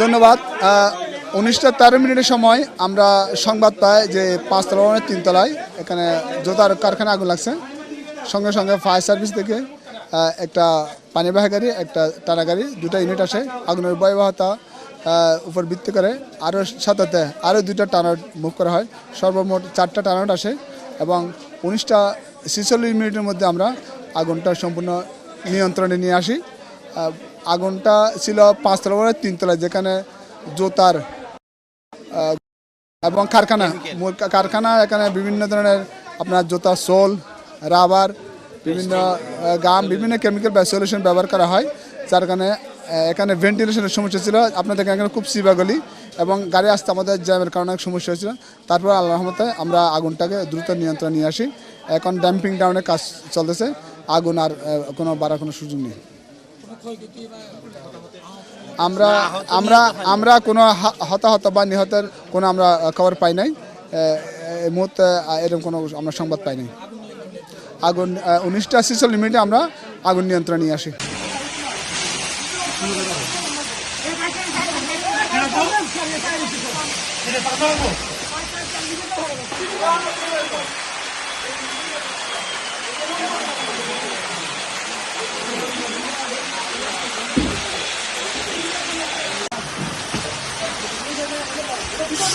ধন্যবাদ। উনিশটা তেরো মিনিটের সময় আমরা সংবাদ পাই যে পাঁচতলা ভবনের তিনতলায় এখানে জোতার কারখানা আগুন লাগছে। সঙ্গে সঙ্গে ফায়ার সার্ভিস থেকে একটা পানিবাহী গাড়ি, একটা টানা গাড়ি, দুটো ইউনিট আসে আগুনের ভয়াবহতা উপর ভিত্তি করে। আরও সাথে আরও দুইটা টানার মুভ করা হয়। সর্বমোট চারটা টানাউট আসে এবং উনিশটা ছেচল্লিশ মিনিটের মধ্যে আমরা আগুনটা সম্পূর্ণ নিয়ন্ত্রণে নিয়ে আসি। আগুনটা ছিল পাঁচতলা বলে তিনতলা যেখানে জোতার এবং কারখানা। মূল কারখানা এখানে বিভিন্ন ধরনের আপনার জোতা সোল রাবার বিভিন্ন গাম বিভিন্ন কেমিক্যাল বা সলিউশন ব্যবহার করা হয় যার কারণে এখানে ভেন্টিলেশনের সমস্যা ছিল। আপনাদের এখানে খুব সিবাগলি এবং গাড়ি আসতে আমাদের জ্যামের কারণে অনেক সমস্যা হয়েছিল। তারপর আল্লাহ রহমতে আমরা আগুনটাকে দ্রুত নিয়ন্ত্রণ নিয়ে আসি। এখন ড্যাম্পিং ডাউনের কাজ চলতেছে। আগুন আর কোনো বাড়ার কোনো সুযোগ নেই। আমরা আমরা আমরা কোনো হতাহত বা নিহতের কোনো আমরা খবর পাই নাই। এই মুহূর্তে এরকম কোনো আমরা সংবাদ পাই নাই। আগুন উনিশটা ছেচল্লিশ মিনিটে আমরা আগুন নিয়ন্ত্রণ নিয়ে আসি।